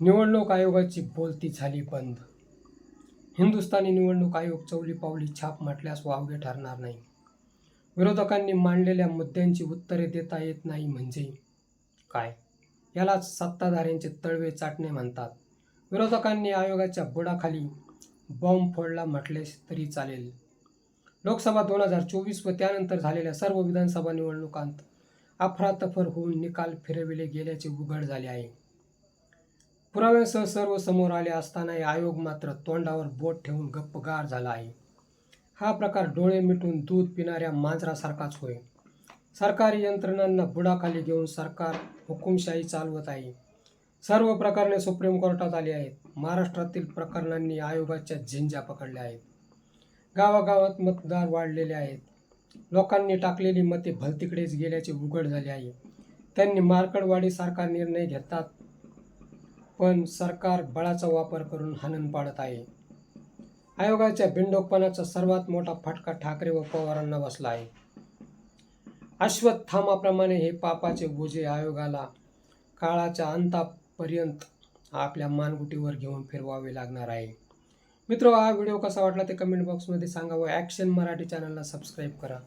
निवडणूक आयोगाची बोलती झाली बंद. हिंदुस्थानी निवडणूक आयोग चौली पावली छाप म्हटल्यास वावगे ठरणार नाही. विरोधकांनी मांडलेल्या मुद्द्यांची उत्तरे देता येत नाही म्हणजे काय? यालाच सत्ताधाऱ्यांचे तळवे चाटणे म्हणतात. विरोधकांनी आयोगाच्या बुडाखाली बॉम्ब फोडला म्हटले तरी चालेल. लोकसभा दोन हजार चोवीस व त्यानंतर झालेल्या सर्व विधानसभा निवडणुकांत अफरातफर होऊन निकाल फिरविले गेल्याचे उघड झाले आहे. पुराव्यासह सर्व समोर आले असतानाही आयोग मात्र तोंडावर बोट ठेवून गप्पगार झाला आहे. हा प्रकार डोळे मिटून दूध पिणाऱ्या मांजरासारखाच होय. सरकारी यंत्रणांना बुडाखाली घेऊन सरकार हुकुमशाही चालवत आहे. सर्व प्रकरणे सुप्रीम कोर्टात आली आहेत. महाराष्ट्रातील प्रकरणांनी आयोगाच्या झिंजा पकडल्या आहेत. गावागावात मतदार वाढलेले आहेत. लोकांनी टाकलेली मते भलतीकडेच गेल्याचे उघड झाले आहे. त्यांनी मारकडवाडीसारखा निर्णय घेतात पण सरकार बळाचा वापर करून हाणून पाडत आहे. आयोगाच्या बिंडोकपणाचा सर्वात मोठा फटका ठाकरे व पवारांना बसला आहे. अश्वत्थामाप्रमाणे हे पापाचे बोजे आयोगाला काळाच्या अंतापर्यंत आपल्या मानगुटीवर घेऊन फिरवावे लागणार आहे. मित्र हा व्हिडिओ कसा वाटला ते कमेंट बॉक्समध्ये सांगा व ॲक्शन मराठी चॅनलला सबस्क्राईब करा.